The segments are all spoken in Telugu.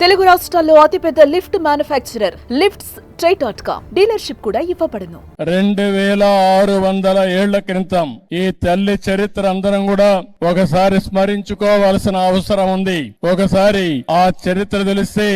తెలుగు రాష్ట్రాల్లో అతిపెద్ద lift manufacturer lifts try dot com dealership కూడా ఇవ్వబడును రెండు వేల ఆరు వందల ఏళ్ళ క్రితం ఈ తల్లి చరిత్ర అందరం కూడా ఒకసారి స్మరించుకోవాల్సిన అవసరం ఉంది. ఒకసారి ఆ చరిత్ర తెలిస్తే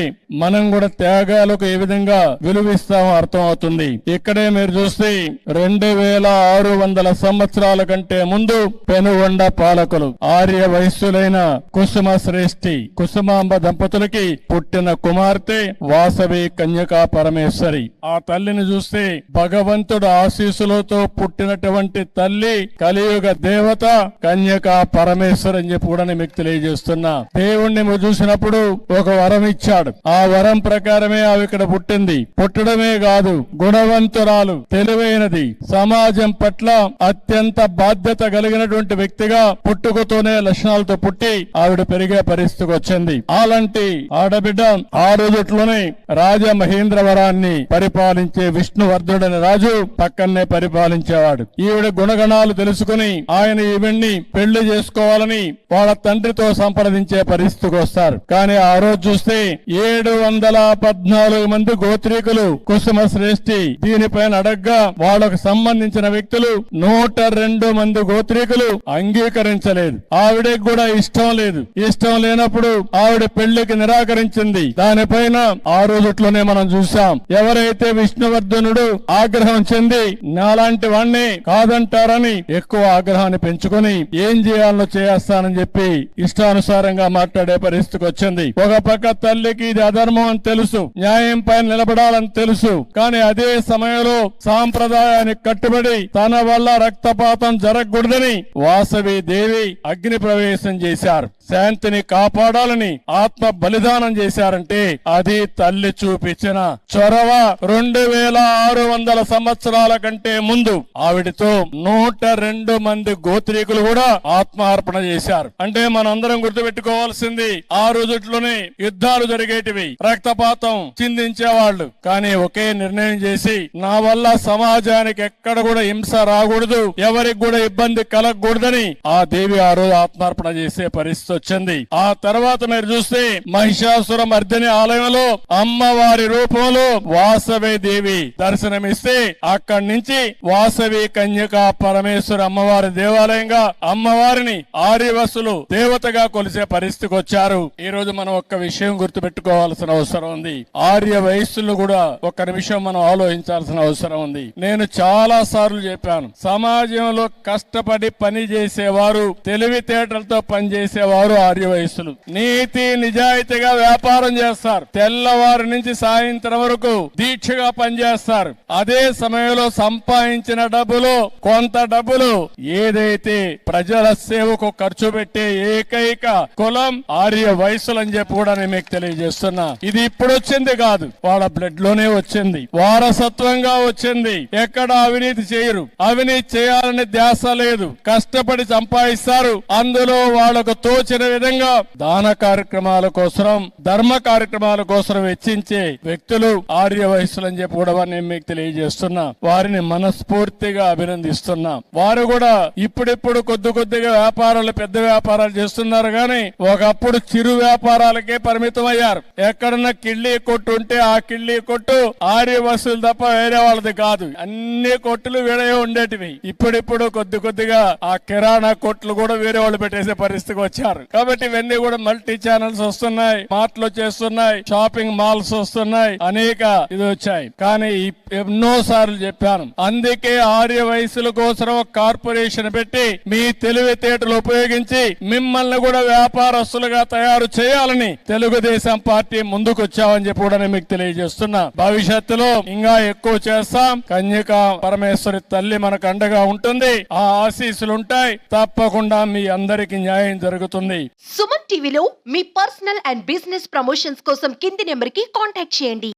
మనం కూడా త్యాగాలకు ఏ విధంగా విలువిస్తామో అర్థం అవుతుంది ఇక్కడే మీరు చూస్తే రెండు వేల ఆరు వందల సంవత్సరాల కంటే ముందు పెనుగొండ పాలకులు ఆర్య వయస్సులైన కుసుమ శ్రేష్ఠి కుసుమాంబ దంపతులకి పుట్టిన కుమార్తె వాసవి కన్యకా పరమేశ్వరి. ఆ తల్లిని చూస్తే భగవంతుడు ఆశీస్సులతో పుట్టినటువంటి తల్లి కలియుగ దేవత కన్యక పరమేశ్వర్ అని చెప్పి కూడా నేను మీకు తెలియజేస్తున్నా. దేవుణ్ణి చూసినప్పుడు ఒక వరం ఇచ్చాడు. ఆ వరం ప్రకారమే ఆమె ఇక్కడ పుట్టింది. పుట్టడమే కాదు గుణవంతురాలు తెలివైనది. సమాజం పట్ల అత్యంత బాధ్యత కలిగినటువంటి వ్యక్తిగా పుట్టుకతోనే లక్షణాలతో పుట్టి ఆవిడ పెరిగే పరిస్థితికి వచ్చింది. అలాంటి ఆడబిడ్డ ఆ రోజుట్లోనే రాజ మహేంద్రవరాన్ని పరిపాలించే విష్ణువర్ధుడని రాజు పక్కనే పరిపాలించేవాడు. ఈవిడ గుణగణాలు తెలుసుకుని ఆయన ఈవిడ్ని పెళ్ళి చేసుకోవాలని వాళ్ళ తండ్రితో సంప్రదించే పరిస్థితికి వస్తారు. కానీ ఆ రోజు చూస్తే ఏడు వందల పద్నాలుగు మంది గోత్రీకులు కుసుమ శ్రేష్ఠి దీనిపైన అడగ్గా వాళ్ళకు సంబంధించిన వ్యక్తులు నూట రెండు మంది గోత్రీకులు అంగీకరించలేదు. ఆవిడకి కూడా ఇష్టం లేదు. ఇష్టం లేనప్పుడు ఆవిడ పెళ్ళికి నిరాకరించింది. దానిపైన ఆ రోజుట్లోనే మనం చూసాం ఎవరైతే విష్ణువర్ధనుడు ఆగ్రహం చెంది నాలాంటి వాణ్ణి కాదంటారని ఎక్కువ ఆగ్రహాన్ని పెంచుకొని ఏం చేయాలో చేస్తానని చెప్పి ఇష్టానుసారంగా మాట్లాడే పరిస్థితికి వచ్చింది. ఒక పక్క తల్లికి ఇది అధర్మం అని తెలుసు న్యాయం పైన నిలబడాలని తెలుసు. కానీ అదే సమయంలో సాంప్రదాయానికి కట్టుబడి తన వల్ల రక్తపాతం జరగకూడదని వాసవి దేవి అగ్ని ప్రవేశం చేశారు. శాంతిని కాపాడాలని ఆత్మ బలిదానం చేశారంటే అది తల్లి చూపించిన చొరవ. రెండు వేల ఆరు వందల సంవత్సరాల కంటే ముందు ఆవిడతో నూట రెండు మంది గోత్రీకులు కూడా ఆత్మార్పణ చేశారు. అంటే మనందరం గుర్తుపెట్టుకోవాల్సింది ఆ రోజుట్లోనే యుద్ధాలు జరిగేటివి. రక్తపాతం చిందించేవాళ్ళు. కానీ ఒకే నిర్ణయం చేసి నా వల్ల సమాజానికి ఎక్కడ కూడా హింస రాకూడదు ఎవరికి కూడా ఇబ్బంది కలగకూడదని ఆ దేవి ఆ రోజు ఆత్మార్పణ చేసే పరిస్థితి వచ్చింది. ఆ తర్వాత మీరు చూస్తే మహిషాసుర మర్దిని ఆలయంలో అమ్మవారి రూపంలో వాసవి దేవి. దర్శనమిస్తే అక్కడి నుంచి వాసవి కన్యక పరమేశ్వర అమ్మవారి దేవాలయంగా అమ్మవారిని ఆర్యవసులు దేవతగా కొలిసే పరిస్థితికి వచ్చారు. ఈ రోజు మనం ఒక్క విషయం గుర్తుపెట్టుకోవాల్సిన అవసరం ఉంది. ఆర్య వయస్సులు కూడా ఒక్క నిమిషం మనం ఆలోచించాల్సిన అవసరం ఉంది. నేను చాలా సార్లు చెప్పాను సమాజంలో కష్టపడి పని చేసేవారు తెలివితేటలతో పనిచేసేవారు ఆర్య వయస్సులు. నీతి నిజాయితీగా వ్యాపారం చేస్తారు. తెల్లవారు నుంచి సాయంత్రం వరకు దీక్షగా పనిచేస్తారు. అదే సమయంలో సంపాదించిన డబ్బులు కొంత డబ్బులు ఏదైతే ప్రజల సేవకు ఖర్చు పెట్టే ఏకైక కులం ఆర్య వయసులు అని చెప్పి కూడా నేను మీకు తెలియజేస్తున్నా. ఇది ఇప్పుడు వచ్చింది కాదు. వాళ్ళ బ్లడ్లోనే వచ్చింది. వారసత్వంగా వచ్చింది. ఎక్కడ అవినీతి చేయరు. అవినీతి చేయాలని ధ్యాస లేదు. కష్టపడి సంపాదిస్తారు. అందులో వాళ్ళకు తోచిన విధంగా దాన కార్యక్రమాల కోసం ధర్మ కార్యక్రమాల కోసం వెచ్చించే వ్యక్తులు ఆర్య వయసులు అని చెప్పి కూడా నేను మీకు తెలియజేస్తున్నా. వారిని మనస్ఫూర్తిగా అభినందిస్తున్నా. వారు కూడా ఇప్పుడిప్పుడు కొద్ది కొద్దిగా వ్యాపారాలు పెద్ద వ్యాపారాలు చేస్తున్నారు కానీ ఒకప్పుడు చిరు వ్యాపారాలకే పరిమితం అయ్యారు ఎక్కడన్నా కిళ్ళి కొట్టు ఉంటే ఆ కిళ్ళి కొట్టు ఆర్య వసూలు తప్ప వేరే వాళ్ళది కాదు. అన్ని కొట్టులు వేరే ఉండేటివి. ఇప్పుడిప్పుడు కొద్ది కొద్దిగా ఆ కిరాణా కొట్లు కూడా వేరే వాళ్ళు పెట్టేసే పరిస్థితికి వచ్చారు. కాబట్టి ఇవన్నీ కూడా మల్టీ ఛానల్స్ వస్తున్నాయి మార్ట్లు చేస్తున్నాయి షాపింగ్ మాల్స్ వస్తున్నాయి అనేక ఇది వచ్చాయి. కానీ ఎన్నో సార్లు చెప్పాను. అందుకే ఆర్య వయసుల కోసం కార్పొరేషన్ పెట్టి మీ తెలివితేటలు ఉపయోగించి మిమ్మల్ని కూడా వ్యాపారస్తులుగా తయారు చేయాలని తెలుగుదేశం పార్టీ ముందుకు వచ్చామని చెప్పి కూడా మీకు తెలియజేస్తున్నా. భవిష్యత్తులో ఇంకా ఎక్కువ చేస్తాం. కన్యక పరమేశ్వరి తల్లి మనకు అండగా ఉంటుంది. ఆ ఆశీస్సులు ఉంటాయి. తప్పకుండా మీ అందరికి న్యాయం జరుగుతుంది. సుమన్ టీవీలో మీ పర్సనల్ అండ్ బిజినెస్ ప్రమోషన్స్ కోసం కింది నెంబర్కి కాంటాక్ట్ చేయండి.